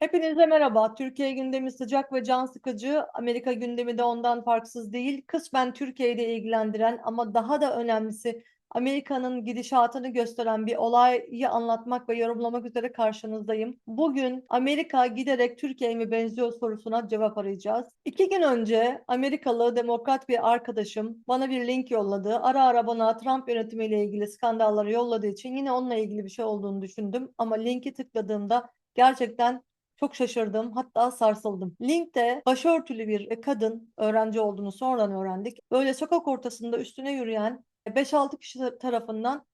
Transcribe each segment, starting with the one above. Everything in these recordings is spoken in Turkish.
Hepinize merhaba. Türkiye gündemi sıcak ve can sıkıcı. Amerika gündemi de ondan farksız değil. Kısmen Türkiye'yi de ilgilendiren ama daha da önemlisi Amerika'nın gidişatını gösteren bir olayı anlatmak ve yorumlamak üzere karşınızdayım. Bugün Amerika giderek Türkiye'ye mi benziyor sorusuna cevap arayacağız. İki gün önce Amerikalı demokrat bir arkadaşım bana bir link yolladı. Ara ara bana Trump yönetimiyle ilgili skandalları yolladığı için yine onunla ilgili bir şey olduğunu düşündüm. Ama linki tıkladığımda gerçekten çok şaşırdım hatta sarsıldım. Linkte başörtülü bir kadın öğrenci olduğunu sonradan öğrendik. Böyle sokak ortasında üstüne yürüyen 5-6 kişi tarafından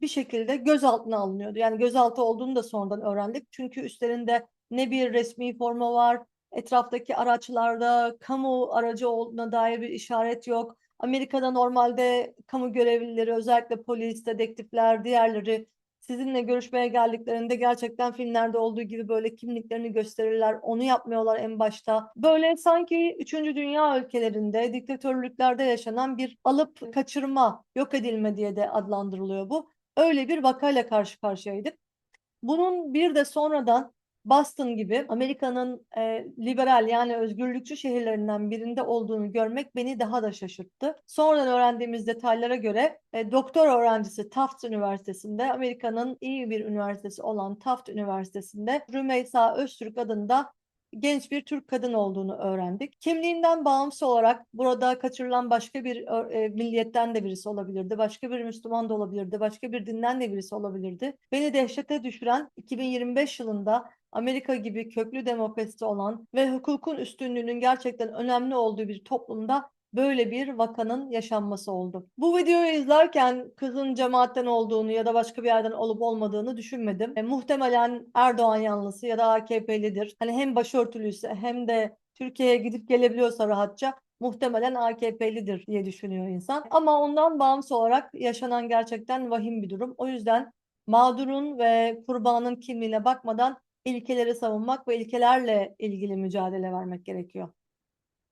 bir şekilde gözaltına alınıyordu. Yani gözaltı olduğunu da sonradan öğrendik. Çünkü üstlerinde ne bir resmi forma var, etraftaki araçlarda kamu aracı olduğuna dair bir işaret yok. Amerika'da normalde kamu görevlileri özellikle polis, dedektifler, diğerleri sizinle görüşmeye geldiklerinde gerçekten filmlerde olduğu gibi böyle kimliklerini gösterirler. Onu yapmıyorlar en başta. Böyle sanki 3. dünya ülkelerinde diktatörlüklerde yaşanan bir alıp kaçırma, yok edilme diye de adlandırılıyor bu. Öyle bir vakayla karşı karşıyaydık. Bunun bir de sonradan Boston gibi Amerika'nın e, liberal yani özgürlükçü şehirlerinden birinde olduğunu görmek beni daha da şaşırttı. Sonradan öğrendiğimiz detaylara göre e, doktor öğrencisi Tufts Üniversitesi'nde Amerika'nın iyi bir üniversitesi olan Tufts Üniversitesi'nde Rümeysa Öztürk adında genç bir Türk kadın olduğunu öğrendik. Kimliğinden bağımsız olarak burada kaçırılan başka bir e, milliyetten de birisi olabilirdi. Başka bir Müslüman da olabilirdi. Başka bir dinden de birisi olabilirdi. Beni dehşete düşüren 2025 yılında Amerika gibi köklü demokrasi olan ve hukukun üstünlüğünün gerçekten önemli olduğu bir toplumda böyle bir vakanın yaşanması oldu. Bu videoyu izlerken kızın cemaatten olduğunu ya da başka bir yerden olup olmadığını düşünmedim. E, muhtemelen Erdoğan yanlısı ya da AKP'lidir. Hani hem başörtülüyse hem de Türkiye'ye gidip gelebiliyorsa rahatça muhtemelen AKP'lidir diye düşünüyor insan. Ama ondan bağımsız olarak yaşanan gerçekten vahim bir durum. O yüzden mağdurun ve kurbanın kimliğine bakmadan ilkeleri savunmak ve ilkelerle ilgili mücadele vermek gerekiyor.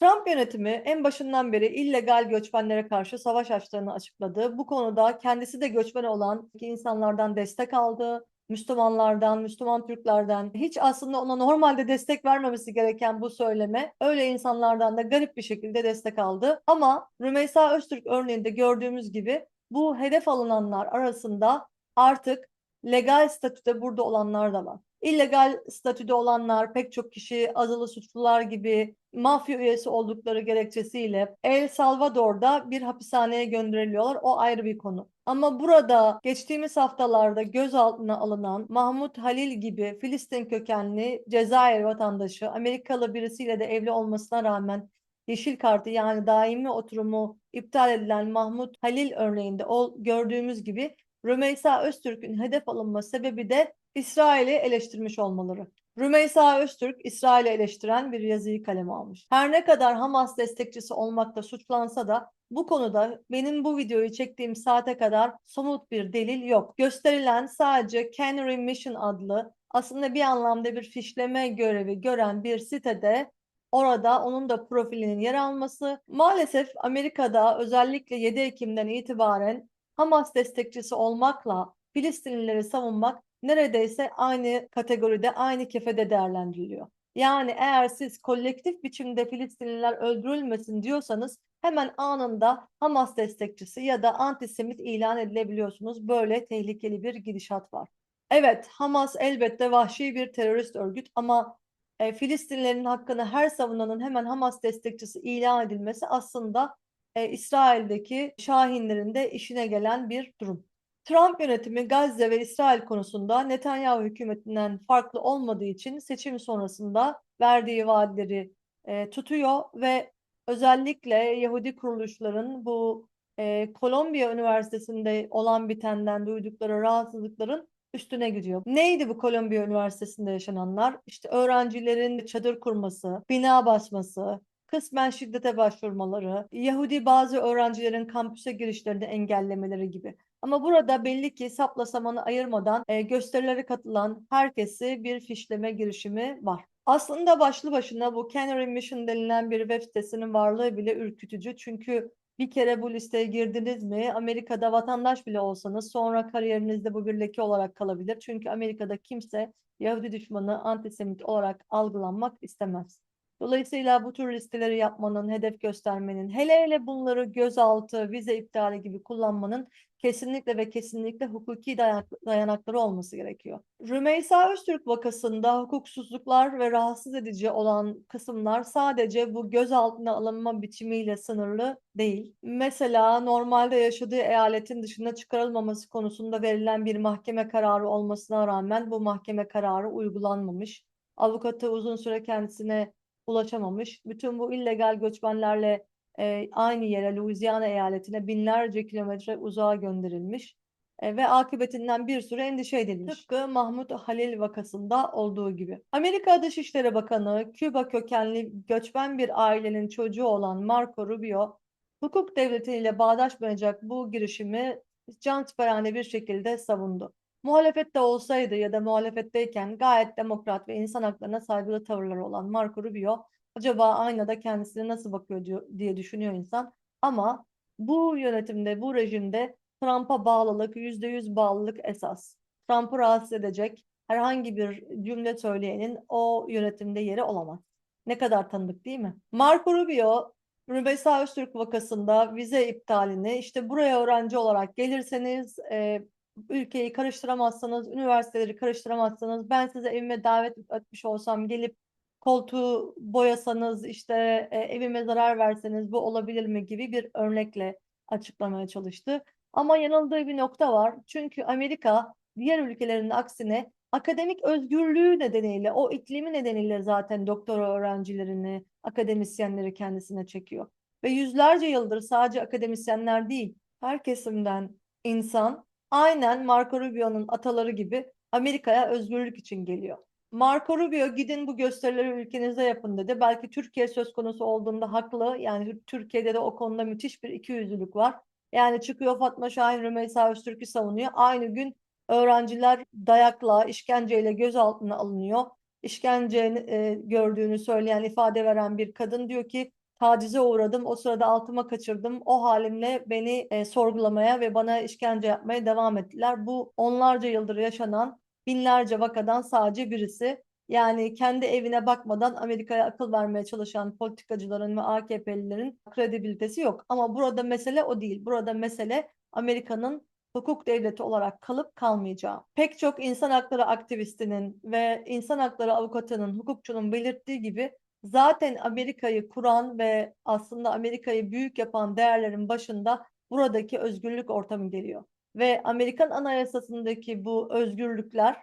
Trump yönetimi en başından beri illegal göçmenlere karşı savaş açtığını açıkladı. Bu konuda kendisi de göçmen olan insanlardan destek aldı. Müslümanlardan, Müslüman Türklerden hiç aslında ona normalde destek vermemesi gereken bu söyleme öyle insanlardan da garip bir şekilde destek aldı. Ama Rümeysa Öztürk örneğinde gördüğümüz gibi bu hedef alınanlar arasında artık legal statüde burada olanlar da var. İllegal statüde olanlar pek çok kişi azılı suçlular gibi mafya üyesi oldukları gerekçesiyle El Salvador'da bir hapishaneye gönderiliyorlar. O ayrı bir konu. Ama burada geçtiğimiz haftalarda gözaltına alınan Mahmut Halil gibi Filistin kökenli Cezayir vatandaşı Amerikalı birisiyle de evli olmasına rağmen yeşil kartı yani daimi oturumu iptal edilen Mahmut Halil örneğinde o gördüğümüz gibi Rümeysa Öztürk'ün hedef alınma sebebi de İsrail'i eleştirmiş olmaları. Rümeysa Öztürk, İsrail'i eleştiren bir yazıyı kaleme almış. Her ne kadar Hamas destekçisi olmakta suçlansa da bu konuda benim bu videoyu çektiğim saate kadar somut bir delil yok. Gösterilen sadece Canary Mission adlı aslında bir anlamda bir fişleme görevi gören bir sitede orada onun da profilinin yer alması. Maalesef Amerika'da özellikle 7 Ekim'den itibaren Hamas destekçisi olmakla Filistinlileri savunmak neredeyse aynı kategoride, aynı kefede değerlendiriliyor. Yani eğer siz kolektif biçimde Filistinliler öldürülmesin diyorsanız hemen anında Hamas destekçisi ya da antisemit ilan edilebiliyorsunuz. Böyle tehlikeli bir gidişat var. Evet, Hamas elbette vahşi bir terörist örgüt ama e, Filistinlerin hakkını her savunanın hemen Hamas destekçisi ilan edilmesi aslında e, İsrail'deki Şahinlerin de işine gelen bir durum. Trump yönetimi Gazze ve İsrail konusunda Netanyahu hükümetinden farklı olmadığı için seçim sonrasında verdiği vaatleri e, tutuyor ve özellikle Yahudi kuruluşların bu e, Kolombiya Üniversitesi'nde olan bitenden duydukları rahatsızlıkların üstüne gidiyor. Neydi bu Kolombiya Üniversitesi'nde yaşananlar? İşte öğrencilerin çadır kurması, bina basması, kısmen şiddete başvurmaları, Yahudi bazı öğrencilerin kampüse girişlerini engellemeleri gibi. Ama burada belli ki sapla samanı ayırmadan e, gösterilere katılan herkesi bir fişleme girişimi var. Aslında başlı başına bu Canary Mission denilen bir web sitesinin varlığı bile ürkütücü. Çünkü Bir kere bu listeye girdiniz mi, Amerika'da vatandaş bile olsanız sonra kariyerinizde bu bir leke olarak kalabilir. Çünkü Amerika'da kimse Yahudi düşmanı, antisemit olarak algılanmak istemez. Dolayısıyla bu tür listeleri yapmanın, hedef göstermenin, hele hele bunları gözaltı, vize iptali gibi kullanmanın kesinlikle ve kesinlikle hukuki dayak, dayanakları olması gerekiyor. Rümeysa Öztürk vakasında hukuksuzluklar ve rahatsız edici olan kısımlar sadece bu gözaltına alınma biçimiyle sınırlı değil. Mesela normalde yaşadığı eyaletin dışına çıkarılmaması konusunda verilen bir mahkeme kararı olmasına rağmen bu mahkeme kararı uygulanmamış. Avukatı uzun süre kendisine ulaşamamış. Bütün bu illegal göçmenlerle e, aynı yere Louisiana eyaletine binlerce kilometre uzağa gönderilmiş e, ve akıbetinden bir sürü endişe edilmiş. Tıpkı Mahmut Halil vakasında olduğu gibi. Amerika Dışişleri Bakanı Küba kökenli göçmen bir ailenin çocuğu olan Marco Rubio hukuk devletiyle bağdaşmayacak bu girişimi cansiperane bir şekilde savundu. Muhalefette olsaydı ya da muhalefetteyken gayet demokrat ve insan haklarına saygılı tavırları olan Marco Rubio acaba aynada kendisine nasıl bakıyor diye düşünüyor insan. Ama bu yönetimde, bu rejimde Trump'a bağlılık, yüzde yüz bağlılık esas. Trump'ı rahatsız edecek herhangi bir cümle söyleyenin o yönetimde yeri olamaz. Ne kadar tanıdık değil mi? Marco Rubio, Rümeysa Öztürk vakasında vize iptalini işte buraya öğrenci olarak gelirseniz e, ülkeyi karıştıramazsanız, üniversiteleri karıştıramazsanız ben size evime davet etmiş olsam gelip koltuğu boyasanız işte e, evime zarar verseniz bu olabilir mi gibi bir örnekle açıklamaya çalıştı. Ama yanıldığı bir nokta var. Çünkü Amerika diğer ülkelerin aksine akademik özgürlüğü nedeniyle, o iklimi nedeniyle zaten doktora öğrencilerini, akademisyenleri kendisine çekiyor. Ve yüzlerce yıldır sadece akademisyenler değil, her kesimden insan aynen Marco Rubio'nun ataları gibi Amerika'ya özgürlük için geliyor. Marco Rubio gidin bu gösterileri ülkenizde yapın dedi. Belki Türkiye söz konusu olduğunda haklı. Yani Türkiye'de de o konuda müthiş bir ikiyüzlülük var. Yani çıkıyor Fatma Şahin Rümeysa Öztürk'ü savunuyor. Aynı gün öğrenciler dayakla, işkenceyle gözaltına alınıyor. İşkence e, gördüğünü söyleyen, ifade veren bir kadın diyor ki tacize uğradım. O sırada altıma kaçırdım. O halimle beni e, sorgulamaya ve bana işkence yapmaya devam ettiler. Bu onlarca yıldır yaşanan binlerce vakadan sadece birisi. Yani kendi evine bakmadan Amerika'ya akıl vermeye çalışan politikacıların ve AKP'lilerin kredibilitesi yok. Ama burada mesele o değil. Burada mesele Amerika'nın hukuk devleti olarak kalıp kalmayacağı. Pek çok insan hakları aktivistinin ve insan hakları avukatının, hukukçunun belirttiği gibi zaten Amerika'yı kuran ve aslında Amerika'yı büyük yapan değerlerin başında buradaki özgürlük ortamı geliyor. Ve Amerikan Anayasası'ndaki bu özgürlükler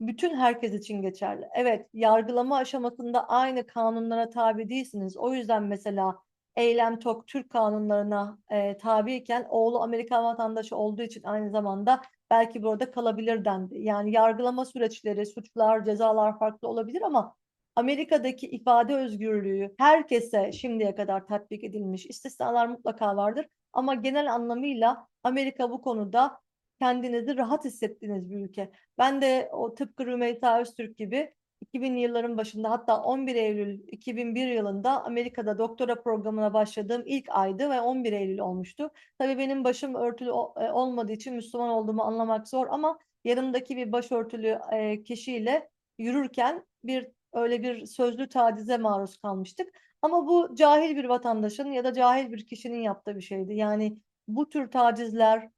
bütün herkes için geçerli. Evet, yargılama aşamasında aynı kanunlara tabi değilsiniz. O yüzden mesela Eylem Tok Türk kanunlarına e, tabiyken oğlu Amerikan vatandaşı olduğu için aynı zamanda belki burada kalabilir dendi. Yani yargılama süreçleri, suçlar, cezalar farklı olabilir ama Amerika'daki ifade özgürlüğü herkese şimdiye kadar tatbik edilmiş. İstisnalar mutlaka vardır ama genel anlamıyla Amerika bu konuda kendinizi rahat hissettiğiniz bir ülke. Ben de o tıpkı Rümeysa Öztürk gibi 2000'li yılların başında hatta 11 Eylül 2001 yılında Amerika'da doktora programına başladığım ilk aydı ve 11 Eylül olmuştu. Tabii benim başım örtülü e, olmadığı için Müslüman olduğumu anlamak zor ama yanımdaki bir başörtülü e, kişiyle yürürken bir öyle bir sözlü tacize maruz kalmıştık. Ama bu cahil bir vatandaşın ya da cahil bir kişinin yaptığı bir şeydi. Yani bu tür tacizler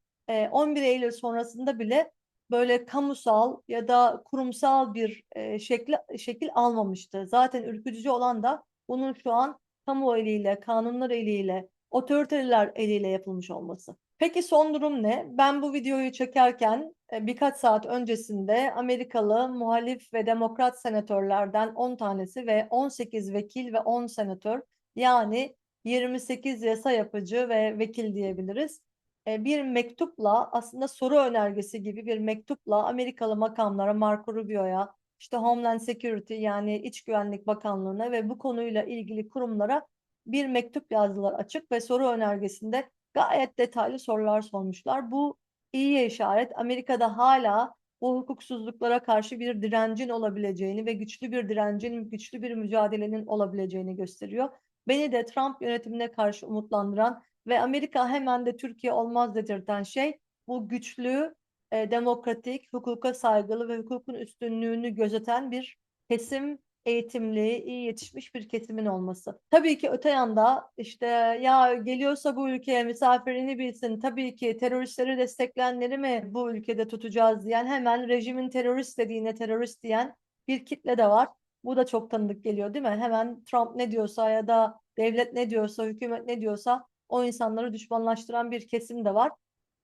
11 Eylül sonrasında bile böyle kamusal ya da kurumsal bir şekli, şekil almamıştı. Zaten ürkütücü olan da bunun şu an kamu eliyle, kanunlar eliyle, otoriteler eliyle yapılmış olması. Peki son durum ne? Ben bu videoyu çekerken birkaç saat öncesinde Amerikalı muhalif ve demokrat senatörlerden 10 tanesi ve 18 vekil ve 10 senatör yani 28 yasa yapıcı ve vekil diyebiliriz bir mektupla aslında soru önergesi gibi bir mektupla Amerikalı makamlara Marco Rubio'ya işte Homeland Security yani İç Güvenlik Bakanlığı'na ve bu konuyla ilgili kurumlara bir mektup yazdılar açık ve soru önergesinde gayet detaylı sorular sormuşlar. Bu iyi işaret. Amerika'da hala bu hukuksuzluklara karşı bir direncin olabileceğini ve güçlü bir direncin, güçlü bir mücadelenin olabileceğini gösteriyor. Beni de Trump yönetimine karşı umutlandıran ve Amerika hemen de Türkiye olmaz dedirten şey bu güçlü, e, demokratik, hukuka saygılı ve hukukun üstünlüğünü gözeten bir kesim eğitimli, iyi yetişmiş bir kesimin olması. Tabii ki öte yanda işte ya geliyorsa bu ülkeye misafirini bilsin, tabii ki teröristleri destekleyenleri mi bu ülkede tutacağız diyen hemen rejimin terörist dediğine terörist diyen bir kitle de var. Bu da çok tanıdık geliyor değil mi? Hemen Trump ne diyorsa ya da devlet ne diyorsa, hükümet ne diyorsa o insanları düşmanlaştıran bir kesim de var.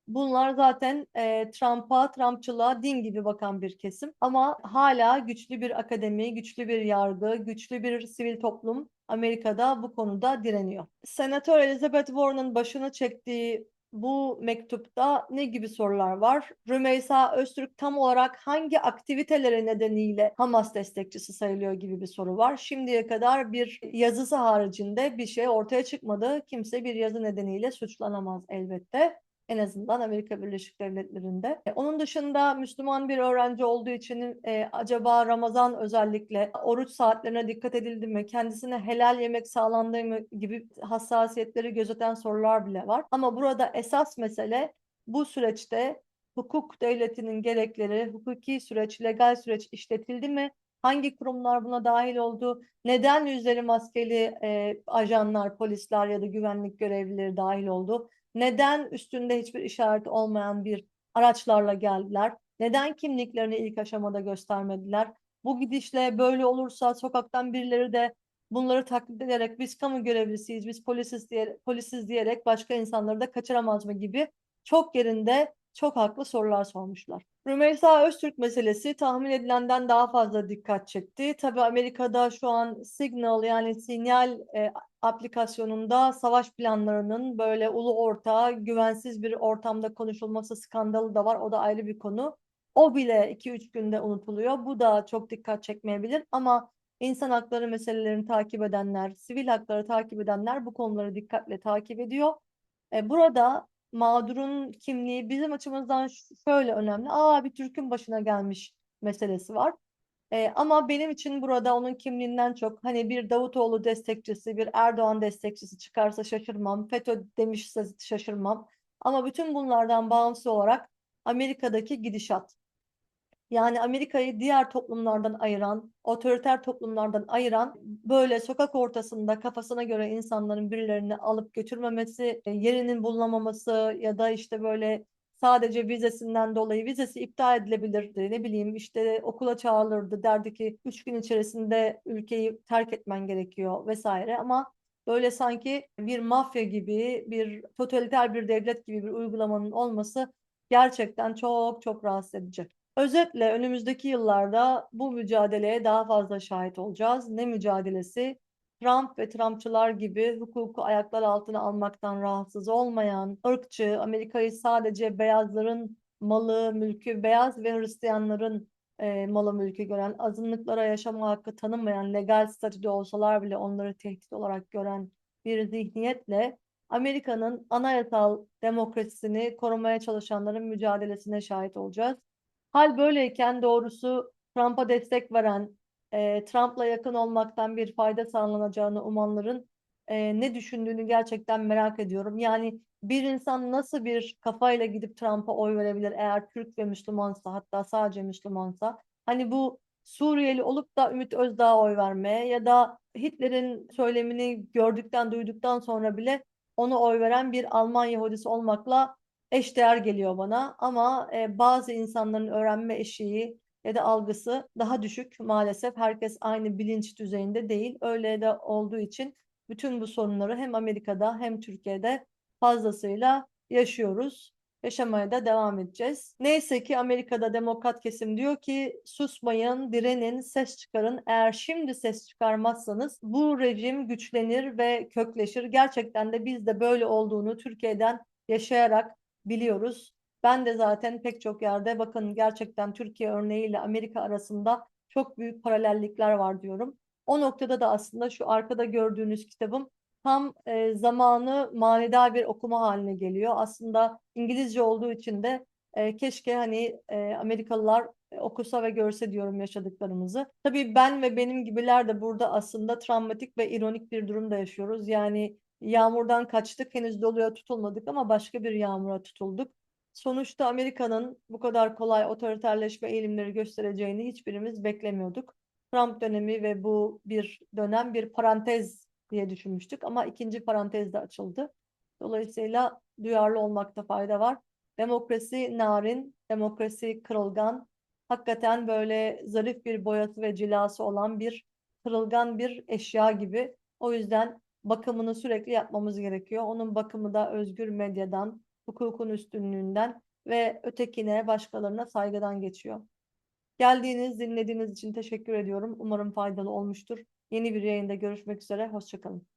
Bunlar zaten e, Trump'a, Trumpçılığa din gibi bakan bir kesim. Ama hala güçlü bir akademi, güçlü bir yargı, güçlü bir sivil toplum Amerika'da bu konuda direniyor. Senatör Elizabeth Warren'ın başını çektiği bu mektupta ne gibi sorular var? Rümeysa Öztürk tam olarak hangi aktiviteleri nedeniyle Hamas destekçisi sayılıyor gibi bir soru var. Şimdiye kadar bir yazısı haricinde bir şey ortaya çıkmadı. Kimse bir yazı nedeniyle suçlanamaz elbette. En azından Amerika Birleşik Devletleri'nde. E, onun dışında Müslüman bir öğrenci olduğu için e, acaba Ramazan özellikle oruç saatlerine dikkat edildi mi? Kendisine helal yemek sağlandığı mı gibi hassasiyetleri gözeten sorular bile var. Ama burada esas mesele bu süreçte hukuk devletinin gerekleri, hukuki süreç, legal süreç işletildi mi? Hangi kurumlar buna dahil oldu? Neden yüzleri maskeli e, ajanlar, polisler ya da güvenlik görevlileri dahil oldu? Neden üstünde hiçbir işaret olmayan bir araçlarla geldiler? Neden kimliklerini ilk aşamada göstermediler? Bu gidişle böyle olursa sokaktan birileri de bunları taklit ederek biz kamu görevlisiyiz, biz polisiz, diye, polisiz diyerek başka insanları da kaçıramaz mı gibi çok yerinde çok haklı sorular sormuşlar. Rümeysa Öztürk meselesi tahmin edilenden daha fazla dikkat çekti. Tabii Amerika'da şu an Signal yani sinyal e, aplikasyonunda savaş planlarının böyle ulu orta güvensiz bir ortamda konuşulması skandalı da var. O da ayrı bir konu. O bile 2-3 günde unutuluyor. Bu da çok dikkat çekmeyebilir ama insan hakları meselelerini takip edenler, sivil hakları takip edenler bu konuları dikkatle takip ediyor. E, burada mağdurun kimliği bizim açımızdan şöyle önemli. Aa bir Türk'ün başına gelmiş meselesi var. E, ama benim için burada onun kimliğinden çok hani bir Davutoğlu destekçisi, bir Erdoğan destekçisi çıkarsa şaşırmam. FETÖ demişse şaşırmam. Ama bütün bunlardan bağımsız olarak Amerika'daki gidişat. Yani Amerika'yı diğer toplumlardan ayıran, otoriter toplumlardan ayıran böyle sokak ortasında kafasına göre insanların birilerini alıp götürmemesi, e, yerinin bulunamaması ya da işte böyle sadece vizesinden dolayı vizesi iptal edilebilirdi. Ne bileyim işte okula çağrılırdı derdi ki üç gün içerisinde ülkeyi terk etmen gerekiyor vesaire ama böyle sanki bir mafya gibi bir totaliter bir devlet gibi bir uygulamanın olması gerçekten çok çok rahatsız edici. Özetle önümüzdeki yıllarda bu mücadeleye daha fazla şahit olacağız. Ne mücadelesi? Trump ve Trumpçılar gibi hukuku ayaklar altına almaktan rahatsız olmayan, ırkçı, Amerika'yı sadece beyazların malı, mülkü, beyaz ve Hristiyanların e, malı mülkü gören, azınlıklara yaşama hakkı tanınmayan, legal statüde olsalar bile onları tehdit olarak gören bir zihniyetle Amerika'nın anayasal demokrasisini korumaya çalışanların mücadelesine şahit olacağız. Hal böyleyken doğrusu Trump'a destek veren, e, Trump'la yakın olmaktan bir fayda sağlanacağını umanların e, ne düşündüğünü gerçekten merak ediyorum. Yani bir insan nasıl bir kafayla gidip Trump'a oy verebilir eğer Türk ve Müslümansa hatta sadece Müslümansa? Hani bu Suriyeli olup da Ümit Özdağ'a oy vermeye ya da Hitler'in söylemini gördükten duyduktan sonra bile ona oy veren bir Alman Yahudisi olmakla eşdeğer geliyor bana ama e, bazı insanların öğrenme eşiği ya da algısı daha düşük maalesef. Herkes aynı bilinç düzeyinde değil. Öyle de olduğu için bütün bu sorunları hem Amerika'da hem Türkiye'de fazlasıyla yaşıyoruz. Yaşamaya da devam edeceğiz. Neyse ki Amerika'da demokrat kesim diyor ki susmayın, direnin, ses çıkarın. Eğer şimdi ses çıkarmazsanız bu rejim güçlenir ve kökleşir. Gerçekten de biz de böyle olduğunu Türkiye'den yaşayarak biliyoruz. Ben de zaten pek çok yerde bakın gerçekten Türkiye örneğiyle Amerika arasında çok büyük paralellikler var diyorum. O noktada da aslında şu arkada gördüğünüz kitabım tam e, zamanı manidar bir okuma haline geliyor. Aslında İngilizce olduğu için de e, keşke hani e, Amerikalılar okusa ve görse diyorum yaşadıklarımızı. Tabii ben ve benim gibiler de burada aslında travmatik ve ironik bir durumda yaşıyoruz. Yani Yağmurdan kaçtık, henüz doluya tutulmadık ama başka bir yağmura tutulduk. Sonuçta Amerika'nın bu kadar kolay otoriterleşme eğilimleri göstereceğini hiçbirimiz beklemiyorduk. Trump dönemi ve bu bir dönem bir parantez diye düşünmüştük ama ikinci parantez de açıldı. Dolayısıyla duyarlı olmakta fayda var. Demokrasi narin, demokrasi kırılgan, hakikaten böyle zarif bir boyası ve cilası olan bir kırılgan bir eşya gibi. O yüzden bakımını sürekli yapmamız gerekiyor. Onun bakımı da özgür medyadan, hukukun üstünlüğünden ve ötekine, başkalarına saygıdan geçiyor. Geldiğiniz, dinlediğiniz için teşekkür ediyorum. Umarım faydalı olmuştur. Yeni bir yayında görüşmek üzere. Hoşçakalın.